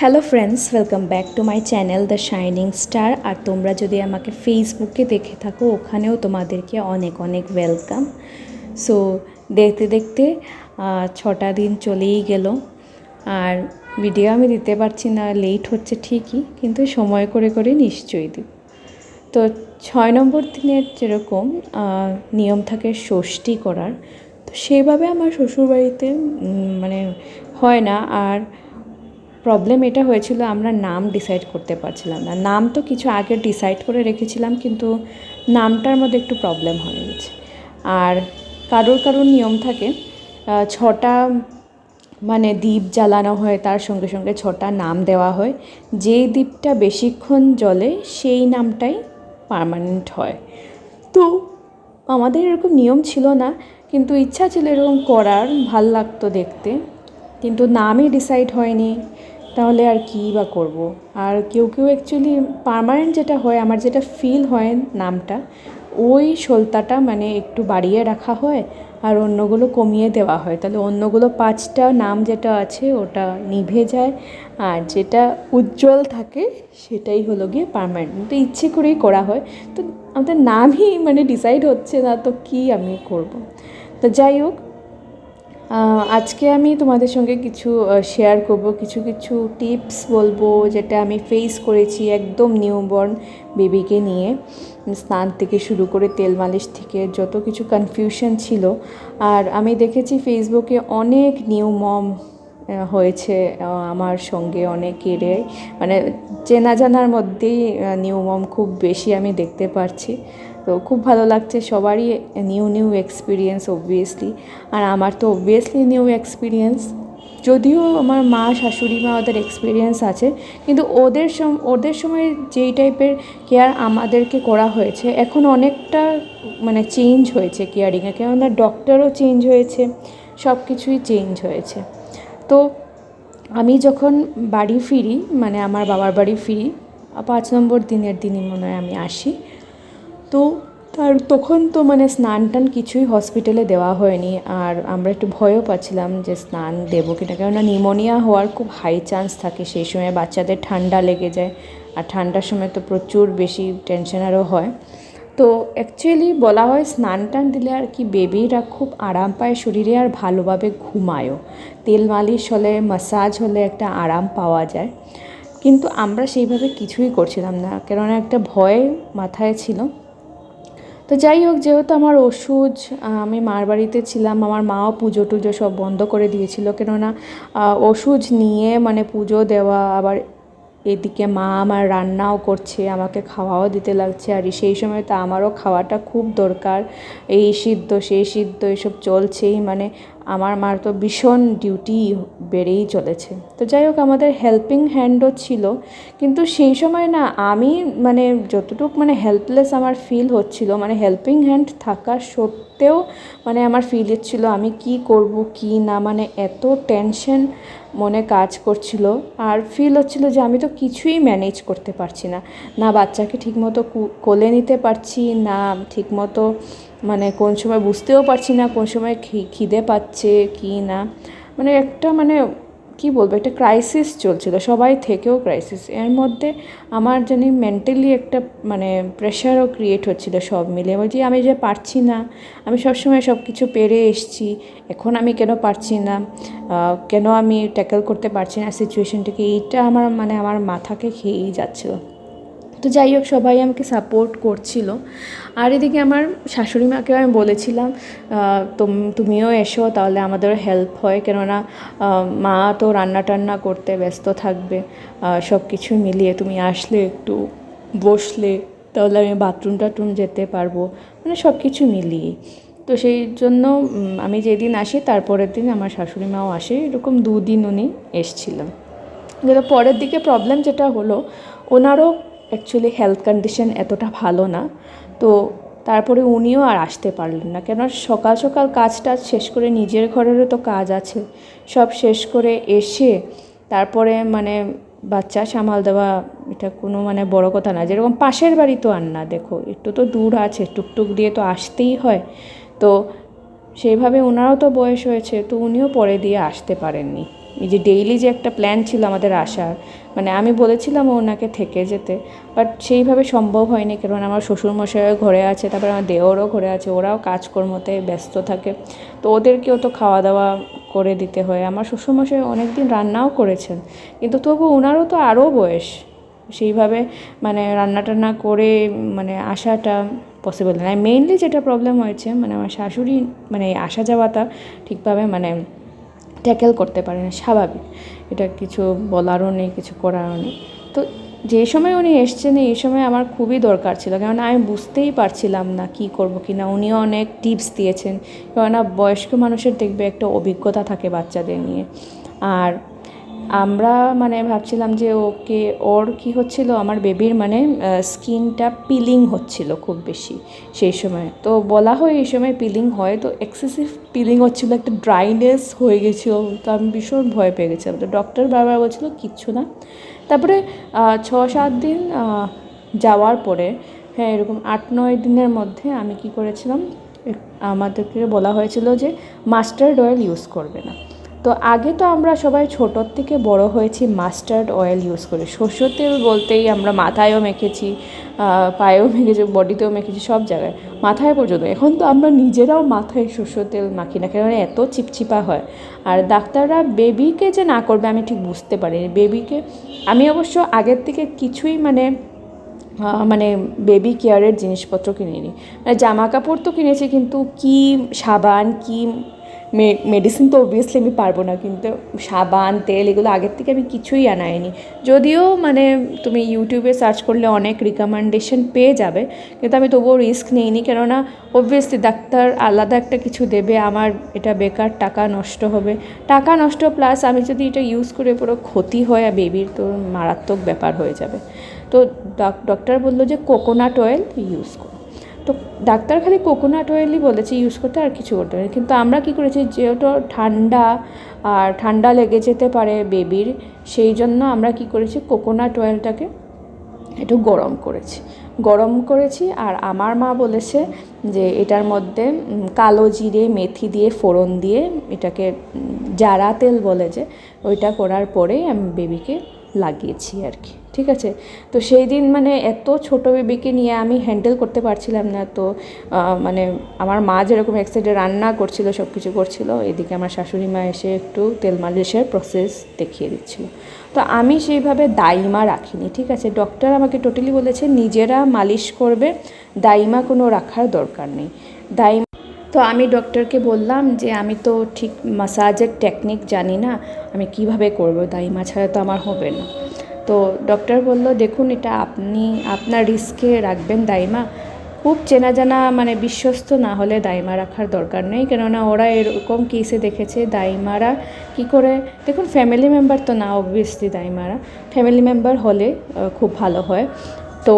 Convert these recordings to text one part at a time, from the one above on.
Hello friends welcome back to my channel the shining star আর তোমরা যদি আমাকে ফেসবুকে দেখে থাকো, ওখানেও তোমাদেরকে অনেক অনেক ওয়েলকাম সো দেখতে দেখতে ছটা দিন চলেই গেল। আর ভিডিও আমি দিতে পারছি না লেট হচ্ছে ঠিকই, কিন্তু সময় করে করে নিশ্চয়ই দিব। তো ছয় নম্বর দিনের যেরকম নিয়ম থাকে ষষ্ঠী করার, তো সেভাবে আমার শ্বশুরবাড়িতে মানে হয় না। আর প্রবলেম এটা হয়েছিল, আমরা নাম ডিসাইড করতে পারছিলাম না। নাম তো কিছু আগে ডিসাইড করে রেখেছিলাম, কিন্তু নামটার মধ্যে একটু প্রবলেম হয়ে গেছে। আর কারোর কারোর নিয়ম থাকে ছটা মানে দ্বীপ জ্বালানো হয়, তার সঙ্গে সঙ্গে ছটা নাম দেওয়া হয়। যেই দ্বীপটা বেশিক্ষণ জ্বলে, সেই নামটাই পার্মানেন্ট হয়। তো আমাদের এরকম নিয়ম ছিল না, কিন্তু ইচ্ছা ছিল এরকম করার, ভালো লাগতো দেখতে। কিন্তু নামই ডিসাইড হয়নি। তাহলে আর কী বা করব? আর কেউ কেউ অ্যাকচুয়ালি পার্মানেন্ট যেটা হয়, আমার যেটা ফিল হয় নামটা, ওই সলতাটা মানে একটু বাড়িয়ে রাখা হয় আর অন্যগুলো কমিয়ে দেওয়া হয়। তাহলে অন্যগুলো পাঁচটা নাম যেটা আছে, ওটা নিভে যায় আর যেটা উজ্জ্বল থাকে, সেটাই হলো গিয়ে পার্মানেন্ট তো ইচ্ছে করেই করা হয়। তো আমাদের নামই মানে ডিসাইড হচ্ছে না, তো কী আমি করব? তো যাই হোক আজকে আমি তোমাদের সঙ্গে কিছু শেয়ার করব। কিছু কিছু টিপস বলব যেটা আমি ফেস করেছি একদম নিউবর্ন বেবিকে নিয়ে। স্নান থেকে শুরু করে তেল মালিশ থেকে যত কিছু কনফিউশন ছিল। আর আমি দেখেছি ফেসবুকে অনেক নিউ মম হয়েছে আমার সঙ্গে অনেকেরই মানে চেনা জানার মধ্যেই নিউ মম খুব বেশি আমি দেখতে পারছি। তো খুব ভালো লাগছে। সবারই নিউ নিউ এক্সপিরিয়েন্স অবভিয়াসলি আর আমার তো অবভিয়াসলি নিউ এক্সপিরিয়েন্স যদিও আমার মা, শাশুড়ি মা ওদের এক্সপিরিয়েন্স আছে, কিন্তু ওদের সম, ওদের সময় যেই টাইপের কেয়ার আমাদেরকে করা হয়েছে, এখন অনেকটা মানে চেঞ্জ হয়েছে কেয়ারিংয়ে কেননা ডক্টরও চেঞ্জ হয়েছে সব কিছুই চেঞ্জ হয়েছে। তো আমি যখন বাড়ি ফিরি মানে আমার বাবার বাড়ি ফিরি, পাঁচ নম্বর দিনের দিনই মনে হয় আমি আসি। তো তার তখন তো মানে স্নান টান কিছুই হসপিটালে দেওয়া হয়নি। আর আমরা একটু ভয়ও পাচ্ছিলাম যে স্নান দেবো কিনা। কেননা নিউমোনিয়া হওয়ার খুব হাই চান্স থাকে সেই সময় বাচ্চাদের ঠান্ডা লেগে যায়। আর ঠান্ডার সময় তো প্রচুর বেশি টেনশন আরও হয়। তো অ্যাকচুয়ালি বলা হয় স্নান টান দিলে আর কি বেবিরা খুব আরাম পায় শরীরে আর ভালোভাবে ঘুমায়ও। তেল মালিশ হলে মাসাজ হলে একটা আরাম পাওয়া যায়। কিন্তু আমরা সেইভাবে কিছুই করছিলাম না। কেননা একটা ভয় মাথায় ছিল। তো যাই হোক, যেহেতু আমার ওষুধ আমি মার বাড়িতে ছিলাম, আমার মাও পুজো টুজো সব বন্ধ করে দিয়েছিল, কেননা ওষুধ নিয়ে মানে পুজো দেওয়া, আবার এদিকে মা আমার রান্নাও করছে, আমাকে খাওয়াও দিতে লাগছে, আর সেই সময় তো আমারও খাওয়াটা খুব দরকার, এই সিদ্ধ, সেই সিদ্ধ, এসব চলছেই মানে আমার, মার তো ভীষণ ডিউটি বেড়েই চলেছে। তো যাই হোক, আমাদের হেল্পিং হ্যান্ডও ছিল, কিন্তু সেই সময় না, আমি মানে যতটুক মানে হেল্পলেস আমার ফিল হচ্ছিল মানে হেল্পিং হ্যান্ড থাকা সত্ত্বেও মানে আমার ফিল হচ্ছিল আমি কি করব, কি না মানে এত টেনশন মনে কাজ করছিল আর ফিল হচ্ছিল যে আমি তো কিছুই ম্যানেজ করতে পারছি না। না বাচ্চাকে ঠিকমতো কোলে নিতে পারছি, না ঠিকমতো মানে কোন সময় বুঝতেও পারছি না কোন সময় খিদে পাচ্ছে কি না। মানে একটা মানে কি বলব, একটা ক্রাইসিস চলছিল, সবাই থেকেও ক্রাইসিস এর মধ্যে আমার জানি মেন্টালি একটা মানে প্রেশারও ক্রিয়েট হচ্ছিল সব মিলে। বলছি, আমি যে পারছি না, আমি সবসময় সব কিছু পেরে এসছি, এখন আমি কেন পারছি না? কেন আমি ট্যাকেল করতে পারছি না? সিচুয়েশনটাকে এইটা আমার মানে আমার মাথাকে খেয়েই যাচ্ছিল। তো যাই হোক, সবাই আমাকে সাপোর্ট করছিল। আর এদিকে আমার শাশুড়ি মাকেও আমি বলেছিলাম তুমিও এসো, তাহলে আমাদেরও হেল্প হয়। কেননা মা তো রান্না টান্না করতে ব্যস্ত থাকবে সব কিছু মিলিয়ে তুমি আসলে একটু বসলে, তাহলে আমি বাথরুম টাথরুম যেতে পারব মানে সব কিছু মিলিয়ে তো সেই জন্য আমি যেদিন আসি, তারপরের দিন আমার শাশুড়ি মাও আসে, এরকম দুদিন উনি এসছিলেন। যেটা পরের দিকে প্রবলেম যেটা হলো, ওনারও অ্যাকচুয়ালি হেলথ কন্ডিশন এতটা ভালো না। তো তারপরে উনিও আর আসতে পারলেন না। কেন সকাল সকাল কাজ টাজ শেষ করে নিজের ঘরেরও তো কাজ আছে। সব শেষ করে এসে তারপরে মানে বাচ্চা সামাল দেওয়া এটা কোনো মানে বড় কথা না। যেরকম পাশের বাড়ি তো আর না, দেখো, একটু তো দূর আছে, টুকটুক দিয়ে তো আসতেই হয়। তো সেইভাবে ওনারও তো বয়স হয়েছে, তো উনিও পরে দিয়ে আসতে পারেননি। এই যে ডেইলি যে একটা প্ল্যান ছিল আমাদের আসার মানে আমি বলেছিলাম ওনাকে থেকে যেতে বাট সেইভাবে সম্ভব হয়নি, কারণ আমার শ্বশুরমশাইও ঘরে আছে, তারপরে আমার দেওরও ঘরে আছে, ওরাও কাজকর্মতে ব্যস্ত থাকে। তো ওদেরকেও তো খাওয়া দাওয়া করে দিতে হয়। আমার শ্বশুরমশাই অনেক দিন রান্নাও করেছেন, কিন্তু তবু ওনারও তো আরও বয়স। সেইভাবে মানে রান্না টান্না করে মানে আসাটা পসিবল না। মেইনলি যেটা প্রবলেম হয়েছে মানে আমার শাশুড়ি মানে আসা যাওয়াটা ঠিকভাবে মানে ট্যাকেল করতে পারে না, স্বাভাবিক। এটা কিছু বলারও নেই, কিছু করারও নেই। তো যে সময় উনি এসছেন, এই সময় আমার খুবই দরকার ছিল, কেননা আমি বুঝতেই পারছিলাম না কি করব কি না উনিও অনেক টিপস দিয়েছেন, কেননা বয়স্ক মানুষের দেখবে একটা অভিজ্ঞতা থাকে বাচ্চাদের নিয়ে। আর আমরা মানে ভাবছিলাম যে ওকে, ওর কি হচ্ছিল? আমার বেবির মানে স্কিনটা পিলিং হচ্ছিল খুব বেশি সেই সময়। তো বলা হয় এই সময় পিলিং হয়, তো এক্সেসিভ পিলিং হচ্ছিল, একটা ড্রাইনেস হয়ে গেছিল, তো আমি ভীষণ ভয় পেয়ে গেছিলাম তো ডক্টর বারবার বলছিল, কিচ্ছু না। তারপরে ছ সাত দিন যাওয়ার পরে হ্যাঁ এরকম আট নয় দিনের মধ্যে আমি কি করেছিলাম? আমাদেরকে বলা হয়েছিল যে, মাস্টার্ড অয়েল ইউজ করবে না। তো আগে তো আমরা সবাই ছোটোর থেকে বড় হয়েছি মাস্টার্ড অয়েল ইউজ করে। সর্ষে তেল বলতেই আমরা মাথায়ও মেখেছি পায়েও মেখেছি, বডিতেও মেখেছি, সব জায়গায়। মাথায় পর্যন্ত। এখন তো আমরা নিজেরাও মাথায় সর্ষে তেল মাখি না কারণ এত চিপচিপা হয়। আর ডাক্তাররা বেবিকে যে না করবে আমি ঠিক বুঝতে পারিনি। বেবিকে আমি অবশ্য আগের থেকে কিছুই মানে মানে বেবি কেয়ারের জিনিসপত্র কিনিনি। মানে জামা কাপড় তো কিনেছি, কিন্তু কি সাবান, কি মেডিসিন তো অবভিয়াসলি আমি পারব না, কিন্তু সাবান, তেল এগুলো আগের থেকে আমি কিছুই আনাইনি। যদিও মানে তুমি ইউটিউবে সার্চ করলে অনেক রিকমেন্ডেশন পেয়ে যাবে, কিন্তু আমি তবুও রিস্ক নিইনি, কেননা অবভিয়াসলি ডাক্তার আলাদা একটা কিছু দেবে, আমার এটা বেকার, টাকা নষ্ট হবে। টাকা নষ্ট প্লাস আমি যদি এটা ইউজ করে পুরো ক্ষতি হয় আর বেবির তো মারাত্মক ব্যাপার হয়ে যাবে। তো ডক্টর বলল যে কোকোনাট অয়েল ইউজ করো। তো ডাক্তার খালি কোকোনাট অয়েলই বলেছে ইউজ করতে আর কিছু করতে হবে কিন্তু আমরা কি করেছি, যেহেতু ঠান্ডা আর ঠান্ডা লেগে যেতে পারে বেবির সেই জন্য আমরা কি করেছি কোকোনাট অয়েলটাকে একটু গরম করেছি। গরম করেছি আর আমার মা বলেছে যে এটার মধ্যে কালো জিরে, মেথি দিয়ে, ফোড়ন দিয়ে এটাকে জারা তেল বলে যে, ওইটা করার পরেই আমি বেবিকে লাগিয়েছি আর কি, ঠিক আছে? তো সেই দিন মানে এত ছোট বেবিকে নিয়ে আমি হ্যান্ডেল করতে পারছিলাম না, তো মানে আমার মা যেরকম এক সাইডে রান্না করছিল সব কিছু করছিল, এদিকে আমার শাশুড়ি মা এসে একটু তেল মালিশের প্রসেস দেখিয়ে দিচ্ছিল। তো আমি সেইভাবে দাইমা রাখিনি, ঠিক আছে? ডক্টর আমাকে টোটালি বলেছে, নিজেরা মালিশ করবে, দাইমা কোনো রাখার দরকার নেই। দাইমা তো আমি ডক্টরকে বললাম যে, আমি তো ঠিক মাসাজের টেকনিক জানি না, আমি কীভাবে করব? দাইমা ছাড়া তো আমার হবে না। তো ডক্টর বলল, দেখুন, এটা আপনি, আপনার রিস্কে রাখবেন দাইমা। খুব চেনা জানা মানে বিশ্বস্ত না হলে দাইমা রাখার দরকার নেই। কেননা ওরা এরকম কেসে দেখেছে, দাইমারা কি করে? দেখুন ফ্যামিলি মেম্বার তো না অবভিয়াসলি দাইমারা। ফ্যামিলি মেম্বার হলে খুব ভালো হয়। তো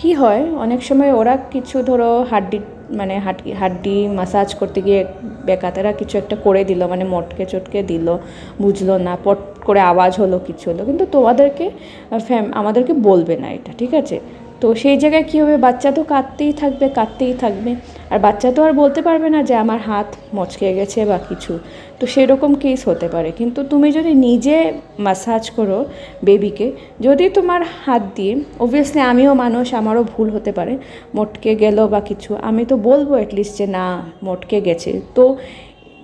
কি হয়? অনেক সময় ওরা কিছু, ধরো হাড্ডি মানে হাড্ডি হাড্ডি মাসাজ করতে গিয়ে বেকাতেরা কিছু একটা করে দিল মানে মটকে চটকে দিল, বুঝলো না, পট করে আওয়াজ হলো, কিছু হলো। কিন্তু তোমাদেরকে ফ্যাম আমাদেরকে বলবে না এটা, ঠিক আছে? তো সেই জায়গায় কী হবে? বাচ্চা তো কাঁদতেই থাকবে কাঁদতেই থাকবে। আর বাচ্চা তো আর বলতে পারবে না যে আমার হাত মচকে গেছে বা কিছু। তো সেরকম কেস হতে পারে। কিন্তু তুমি যদি নিজে মাসাজ করো বেবিকে যদি তোমার হাত দিয়ে অবভিয়াসলি আমিও মানুষ, আমারও ভুল হতে পারে, মটকে গেল বা কিছু, আমি তো বলব অ্যাটলিস্ট যে না, মটকে গেছে। তো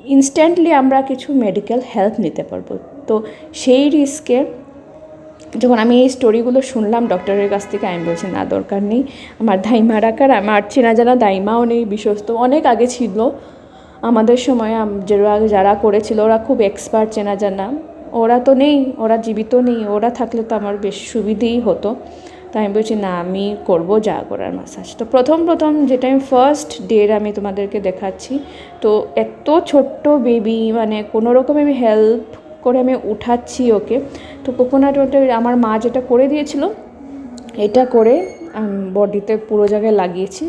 ইনস্ট্যান্টলি আমরা কিছু মেডিকেল হেল্প নিতে পারব। তো সেই রিস্কে যখন আমি এই স্টোরিগুলো শুনলাম ডক্টরের কাছ থেকে আমি বলছি, না, দরকার নেই। আমার দাইমা রাখার, আমার চেনা জানা দাইমাও নেই, বিশ্বস্ত। অনেক আগে ছিল। আমাদের সময় যারা যারা করেছিল, ওরা খুব এক্সপার্ট চেনা জানা। ওরা তো নেই, ওরা জীবিত নেই, ওরা থাকলে তো আমার বেশ সুবিধেই হতো। তাই আমি বলছি, না, আমি করব যা করার মাসাজ তো প্রথম প্রথম যেটা আমি ফার্স্ট ডের আমি তোমাদেরকে দেখাচ্ছি, তো এত ছোট্ট বেবি মানে কোনো রকম আমি হেল্প করে আমি উঠাচ্ছি ওকে। তো কোকোনাট ওয়াটার আমার মা যেটা করে দিয়েছিল, এটা করে বডিতে পুরো জায়গায় লাগিয়েছি।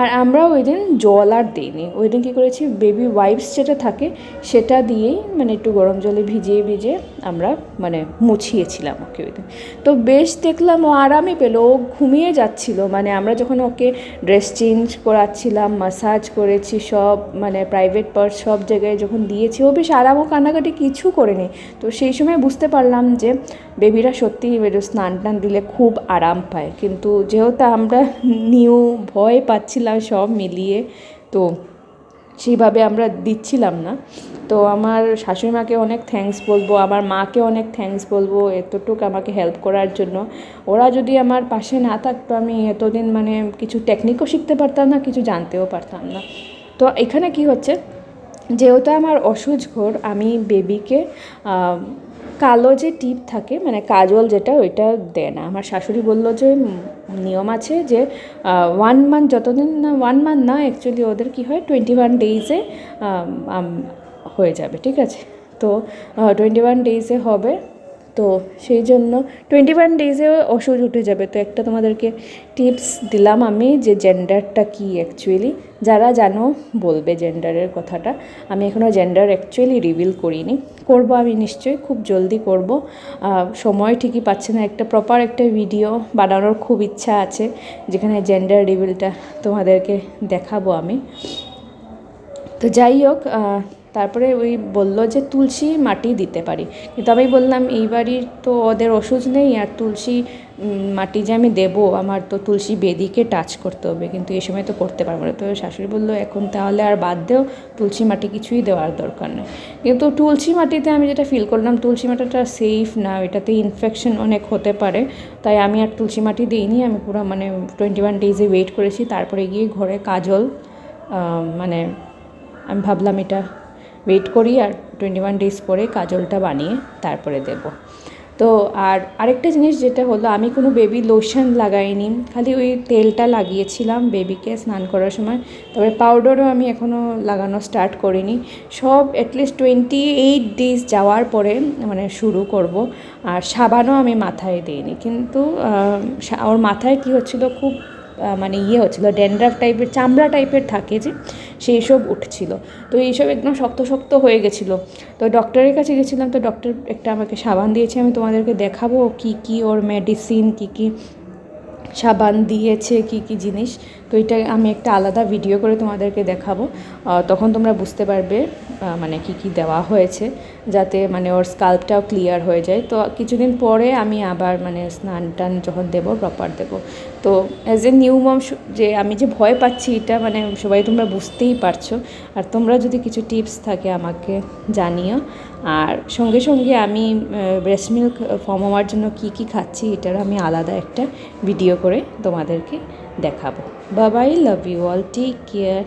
আর আমরা ওই দিন জল আর দিইনি। ওই দিন কী করেছি বেবি ওয়াইপস যেটা থাকে সেটা দিয়েই মানে একটু গরম জলে ভিজিয়ে ভিজিয়ে আমরা মানে মুছিয়েছিলাম ওকে ওই দিন। তো বেশ দেখলাম ও আরামই পেল, ও ঘুমিয়ে যাচ্ছিল। মানে আমরা যখন ওকে ড্রেস চেঞ্জ করাচ্ছিলাম মাসাজ করেছি, সব মানে প্রাইভেট পার্ট সব জায়গায় যখন দিয়েছি, ও বেশ আরাম ও কান্নাকাটি কিছু করেনি। তো সেই সময় বুঝতে পারলাম যে বেবিরা সত্যি স্নান টান দিলে খুব আরাম পায়। কিন্তু যেহেতু আমরা নিউ ভয় পাচ্ছিলাম সব মিলিয়ে। তো সেইভাবে আমরা দিচ্ছিলাম না। তো আমার শাশুড়ি মাকে অনেক থ্যাঙ্কস বলব, আমার মাকে অনেক থ্যাঙ্কস বলব এতটুকু আমাকে হেল্প করার জন্য। ওরা যদি আমার পাশে না থাকতো, আমি এতদিন মানে কিছু টেকনিকও শিখতে পারতাম না, কিছু জানতেও পারতাম না। তো এখানে কি হচ্ছে? যেহেতু আমার অসুজ ঘোর, আমি বেবিকে কালো যে টিপ থাকে মানে কাজল যেটা, ওইটা দেয় না। আমার শাশুড়ি বলল যে নিয়ম আছে যে ওয়ান মান্থ যতদিন না ওয়ান মান্থ না অ্যাকচুয়ালি ওদের কি হয় টোয়েন্টি ওয়ান ডেইজে হয়ে যাবে, ঠিক আছে? তো টোয়েন্টি ওয়ান ডেইজে হবে। তো সেই জন্য টোয়েন্টি ওয়ান ডেজে ওষুধ উঠে যাবে। তো একটা তোমাদেরকে টিপস দিলাম আমি যে জেন্ডারটা কী অ্যাকচুয়ালি যারা জানো, বলবে জেন্ডারের কথাটা। আমি এখনও জেন্ডার অ্যাকচুয়ালি রিভিল করিনি। করব আমি নিশ্চয়ই, খুব জলদি করব। সময় ঠিকই পাচ্ছে না। একটা প্রপার একটা ভিডিও বানানোর খুব ইচ্ছা আছে, যেখানে জেন্ডার রিভিলটা তোমাদেরকে দেখাবো আমি। তো যাই হোক তারপরে ওই বলল যে তুলসী মাটি দিতে পারি। কিন্তু আমি বললাম, এই বাড়ির তো ওদের ওষুধ নেই আর তুলসী মাটি যে আমি দেবো, আমার তো তুলসী বেদিকে টাচ করতে হবে। কিন্তু এই সময় তো করতে পারব না। তো শাশুড়ি বলল, এখন তাহলে আর বাদ দেও, তুলসী মাটি কিছুই দেওয়ার দরকার নেই। কিন্তু তুলসী মাটিতে আমি যেটা ফিল করলাম, তুলসী মাটিটা সেফ না, এটাতে ইনফেকশন অনেক হতে পারে। তাই আমি আর তুলসী মাটি দিইনি, আমি পুরো মানে টোয়েন্টি ওয়ান ডেজে ওয়েট করেছি। তারপরে গিয়ে ঘরে কাজল মানে আমি ভাবলাম এটা ওয়েট করি আর টোয়েন্টি ওয়ান ডেজ পরে কাজলটা বানিয়ে তারপরে দেব। তো আর আরেকটা জিনিস যেটা হলো, আমি কোনো বেবি লোশন লাগাইনি, খালি ওই তেলটা লাগিয়েছিলাম বেবিকে স্নান করার সময়। তারপরে পাউডারও আমি এখনও লাগানো স্টার্ট করিনি। সব অ্যাটলিস্ট টোয়েন্টি এইট ডেজ যাওয়ার পরে মানে শুরু করব। আর সাবানও আমি মাথায় দিইনি। কিন্তু ওর মাথায় কী হচ্ছিল, খুব মানে ইয়ে হচ্ছিল ড্যান্ড্রাফ টাইপের চামড়া টাইপের থাকে যে সেই সব উঠছিল। তো এইসব একদম শক্ত শক্ত হয়ে গেছিল। তো ডক্টরের কাছে গেছিলাম, তো ডক্টর একটা আমাকে সাবান দিয়েছে, আমি তোমাদেরকে দেখাবো কি কি ওর মেডিসিন কি কি সাবান দিয়েছে কি কি জিনিস, তো এটা আমি একটা আলাদা ভিডিও করে তোমাদেরকে দেখাবো। তখন তোমরা বুঝতে পারবে মানে কি কি দেওয়া হয়েছে, যাতে মানে ওর স্কাল্পটাও ক্লিয়ার হয়ে যায়। তো কিছুদিন পরে আমি আবার মানে স্নান টান যখন দেবো প্রপার দেবো। তো অ্যাজ এ নিউ মম যে আমি যে ভয় পাচ্ছি, এটা মানে সবাই তোমরা বুঝতেই পারছ। আর তোমরা যদি কিছু টিপস থাকে আমাকে জানিও। আর সঙ্গে সঙ্গে আমি ব্রেস্ট মিল্ক ফর্ম হওয়ার জন্য কি কি খাচ্ছি এটার আমি আলাদা একটা ভিডিও করে তোমাদেরকে দেখাবো। Babai love you all take care